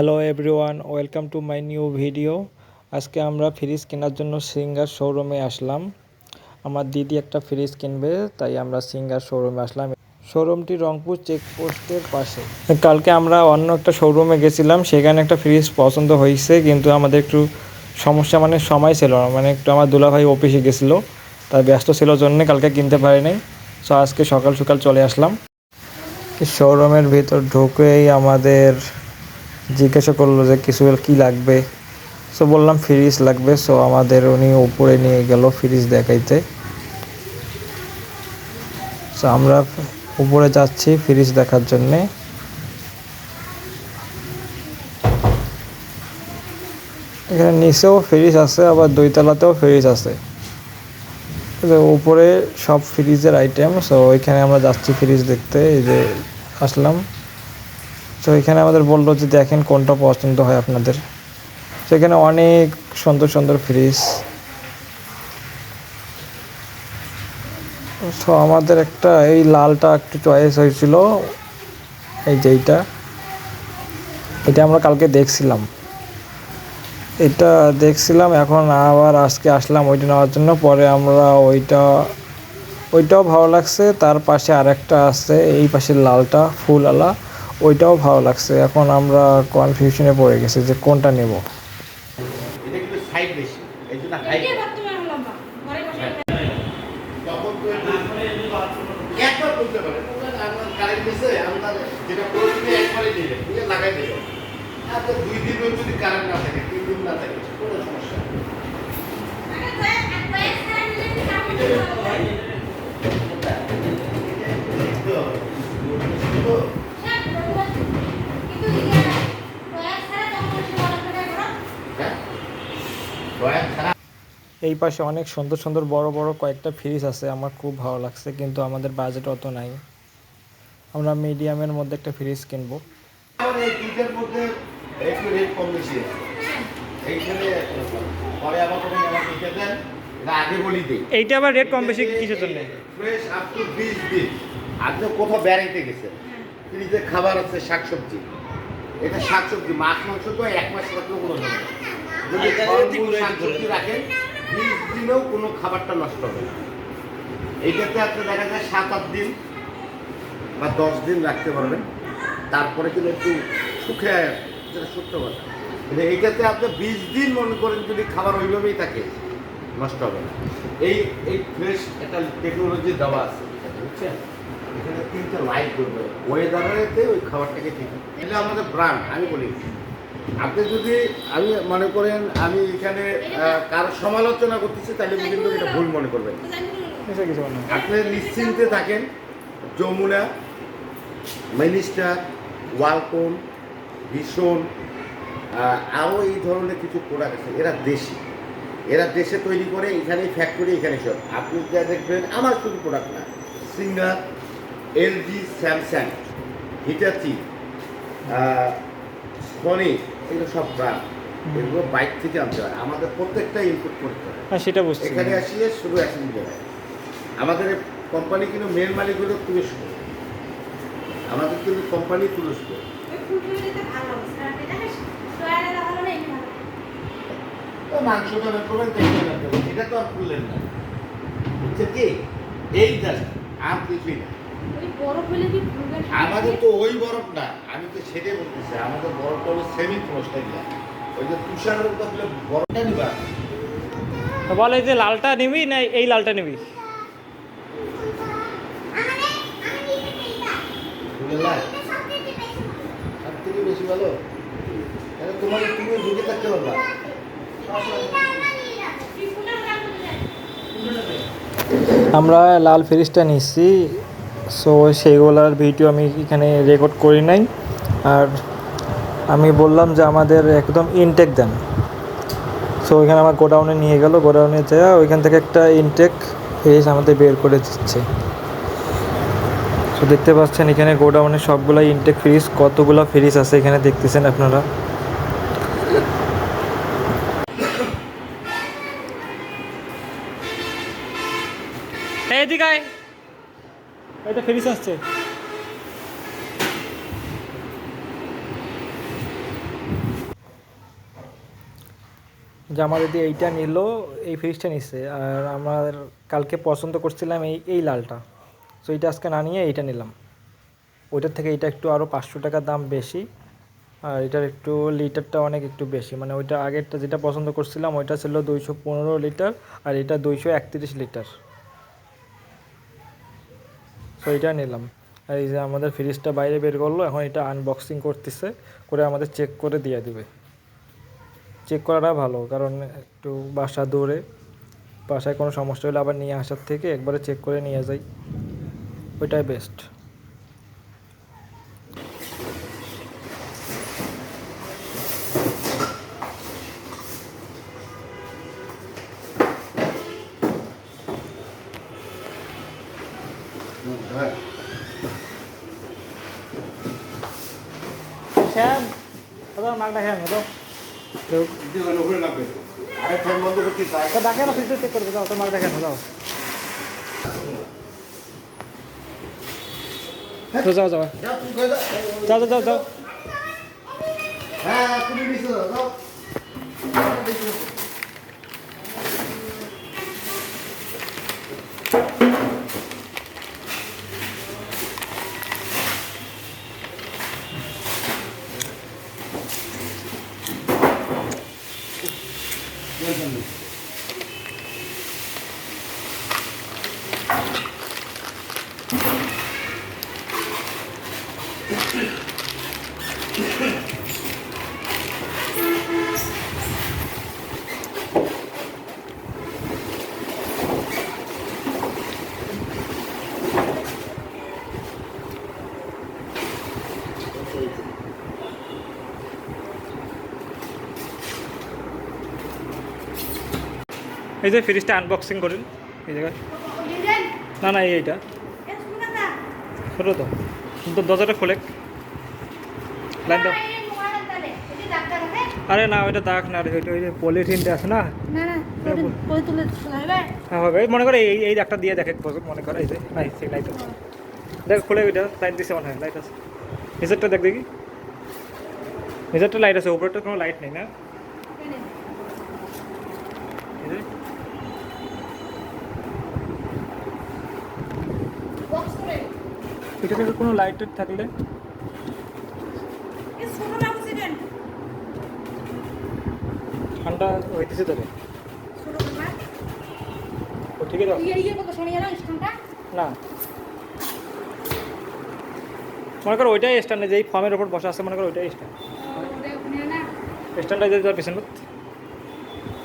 Hello everyone welcome to my new video আজকে আমরা fridge কেনার জন্য সিঙ্গার শোরুমে আসলাম। আমার দিদি একটা ফ্রিজ কিনবে, তাই আমরা সিঙ্গার শোরুমে আসলাম। শোরুমটি রংপুর চেকপোস্টের পাশে। কালকে আমরা অন্য একটা শোরুমে গেছিলাম, সেখানে একটা ফ্রিজ পছন্দ হয়েছে, কিন্তু আমাদের একটু সমস্যা মানে সময় ছিল না। মানে একটু আমার দুলাভাই অফিসে গেছিল, তাই ব্যস্ত ছিল জন্যে কালকে কিনতে পারি নাই সো আজকে সকাল সকাল চলে আসলাম। শোরুমের ভিতর ঢুকেই আমাদের জিজ্ঞাসা করল যে কিছু কি লাগবে। সো বললাম ফ্রিজ লাগবে। সো আমাদের উনি উপরে নিয়ে গেল ফ্রিজ দেখাইতে। সো আমরা উপরে যাচ্ছি ফ্রিজ দেখার জন্যে। এখানে নিচেও ফ্রিজ আছে, আবার দুইতলাতেও ফ্রিজ আছে। উপরে সব ফ্রিজের আইটেম সো ওইখানে আমরা যাচ্ছি ফ্রিজ দেখতে। এই যে আসলাম। তো এখানে আমাদের বলল যে দেখেন কোনটা পছন্দ হয় আপনাদের। তো এখানে অনেক সুন্দর সুন্দর ফ্রিজ তো আমাদের একটা এই লালটা একটু চয়েস হয়েছিল। এই যেইটা এটা আমরা কালকে দেখছিলাম। এটা দেখছিলাম, এখন আবার আজকে আসলাম ওইটা নেওয়ার জন্য। পরে আমরা ওইটা, ওইটাও ভালো লাগছে। তার পাশে আরেকটা আছে, এই পাশে লালটা ফুল আলা ওইটাও ভালো লাগছে এখন আমরা কনফিউশনে পড়ে গেছি যে কোনটা নেব দুই দিন যদি কারেন্ট না থাকে তিন দিন না থাকে কোনো সমস্যা কয়েক কয়েক সারা মিলে কাম করতে হবে এটা দেখতে হবে। তো সব রকম কিন্তু ইয়া কয়েক সারা যখন সে বড় করে করো হ্যাঁ দয়া ছাড়া এই পাশে অনেক সুন্দর সুন্দর বড় বড় কয়েকটা ফ্রিজ আছে আমার খুব ভালো লাগছে কিন্তু আমাদের বাজেট অত নাই। আমরা মিডিয়ামের মধ্যে একটা ফ্রিজ কিনবো। দিই। এইটা আবার রেট কম বেশি কিসের জন্য? ফ্রেশ আপ টু বিশ দিন আপনি কোথাও বেড়াইতে গেছেন ফ্রিজে খাবার আছে শাকসবজি। এটা শাকসবজি মাছ মাংস তো এক মাস কোনো যদি ফলমূল শাকসবজি রাখেন বিশ দিনেও কোনো খাবারটা নষ্ট হবে না। এইটাতে আপনি দেখা যায় সাত, আট দিন বা দশ দিন রাখতে পারবেন। তারপরে কিন্তু একটু শুকে যেটা সত্য কথা। কিন্তু এইটাতে আপনি বিশ দিন মনে করেন যদি খাবার ওইভাবেই থাকে, নষ্ট হবে না। এই এই ফ্রেশ একটা টেকনোলজি দেওয়া আছে, বুঝছেন? এখানে তিনটে লাইট করবে ওয়েদারেতে ওই খাবারটাকে ঠিক এটা আমাদের ব্র্যান্ড আমি বলি। আপনি যদি আমি মনে করেন আমি এখানে কারও সমালোচনা করতেছি তাহলে কিন্তু এটা ভুল মনে করবেন। আপনি নিশ্চিন্তে থাকেন যমুনা মিনিস্টার ওয়ালকম ভীষণ আরও এই ধরনের কিছু প্রোডাক্ট আছে এরা দেশি। এরা দেশে তৈরি করে এখানেই ফ্যাক্টরি এখানে সব। আপনি যা দেখবেন আমার শুধু প্রোডাক্ট না Singer LG Samsung Hitachi Sony এগুলো সব ব্র্যান্ড এগুলো বাইক থেকে আনতে হয়। আমাদের প্রত্যেকটা ইনপুট করতে হয়। হ্যাঁ সেটা বুঝছি। এখানে আসলে শুধু অ্যাসেম্বলি হয় আমাদের কোম্পানি কিন্তু মেন মালিক হলো তুরস্ক। আমাদের কিন্তু কোম্পানি তুরস্ক। মাংসটা বের করবেন এটা তো আর খুললেন না। হচ্ছে কি? এই জাস্ট আর কিছুই না। বড় হলে কি আমাদের তো ওই বরফ না আমি তো সেটাই বলতেছি আমাদের বরফটা হলো সেমি ফ্রস্টাই ওই যে তুষারের মতো হলে বরফটা নিবা। বলে যে লালটা নিবি না এই লালটা নিবি? ফুলের লাল? সব থেকে বেশি ভালো? তোমার তুমি ঢুকে থাকতে পারবা। আমরা লাল ফ্রিজটা নিচ্ছি সো সেইগুলার ভিডিও আমি এখানে রেকর্ড করি নাই। আর আমি বললাম যে আমাদের একদম ইনটেক দেন। সো ওইখানে আমার গোডাউনে নিয়ে গেল। গোডাউনে যাওয়া ওইখান থেকে একটা ইনটেক ফ্রিজ আমাদের বের করে দিচ্ছে। তো দেখতে পাচ্ছেন এখানে গোডাউনে সবগুলা ইনটেক ফ্রিজ কতগুলো ফ্রিজ আছে এখানে দেখতেছেন আপনারা? এদিকে এটা ফ্রিজ আসছে। যে আমার যদি এইটা নিল, এই ফ্রিজটা নিচ্ছে আর আমার কালকে পছন্দ করছিলাম এই এই লালটা। সো এইটা আজকে না নিয়ে এইটা নিলাম। ওইটার থেকে এটা একটু আরও পাঁচশো টাকা দাম বেশি, আর এটার একটু লিটারটা অনেক একটু বেশি। মানে ওইটা আগেরটা যেটা পছন্দ করছিলাম, ওইটা ছিল দুইশো পনেরো লিটার, আর এটা দুইশো একত্রিশ লিটার। সো এটা নিলাম। আর এই যে আমাদের ফ্রিজটা বাইরে বের করল, এখন এটা আনবক্সিং করতেছে, করে আমাদের চেক করে দিয়ে দিবে। চেক করাটা ভালো, কারণ একটু বাসা দূরে, বাসায় কোনো সমস্যা হলে আবার নিয়ে আসার থেকে একবারে চেক করে নিয়ে যাই। ওইটাই বেস্ট হ্যাঁ শ্যাম দাদা মাগটা হ্যাঁ দাদা আরে ফোন বন্ধ করতে চাই দেখে না ফ্রিজে চেক করবে যাও তোর মাগ দেখে না যাও তো যাও যাও যাও যাও যাও হ্যাঁ তুমি যাও যাও এই যে ফ্রিজটা আনবক্সিং করুন। এই জায়গায়। না না এইটা। ছোটো তো কিন্তু দরজাটা খোলে। লাইন দাও। আরে না ওইটা দাগ না রে ওইটা ওই যে পলিথিনটা আছে না? হ্যাঁ হবে। মনে করে এই এই দাগটা দিয়ে দেখে মনে করে। এই যে নাই সেই লাইট আছে। দেখ খুলে ওইটা। লাইট দিছে মনে হয় লাইট আছে। নিচেরটা দেখ দেখি। নিচেরটা লাইট আছে উপরেরটা কোনো লাইট নেই না? বক্স করে। এটাতে কোনো লাইট থাকলে ঠান্ডা হইতেছে তো রে শুনো না ইয়ে ইয়ে মনে করো ওইটাই স্ট্যান্ড যেই ফর্মের ওপর বসা আছে মনে করো ওইটাই স্ট্যান্ড স্ট্যান্ডটা যে যার পেছনে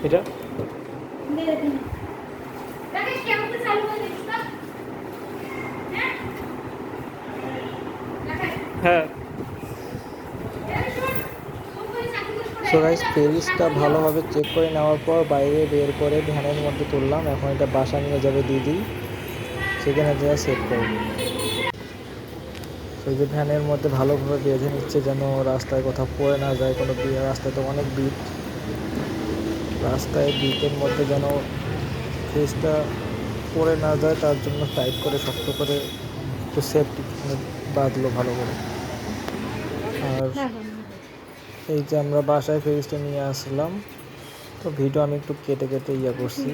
এটা দে দে দেখে কেমন করে চালু করে দিস না হ্যাঁ দেখে হ্যাঁ। সো ফ্রিজটা ভালোভাবে চেক করে নেওয়ার পর বাইরে বের করে ভ্যানের মধ্যে তুললাম। এখন এটা বাসা নিয়ে যাবে দিদি। সেখানে যা সেট করবে। সেই যে ভ্যানের মধ্যে ভালোভাবে বেঁধে নিচ্ছে যেন রাস্তায় কোথাও পড়ে না যায়, কোনো রাস্তায় তো অনেক বিট রাস্তায় বিটের মধ্যে যেন ফ্রিজটা পড়ে না যায়, তার জন্য টাইট করে শক্ত করে একটু সেফটি বাঁধলো ভালো করে। আর এই যে আমরা বাসায় ফ্রিজটা নিয়ে আসলাম তো ভিডিও আমি একটু কেটে কেটে ইয়ে করছি।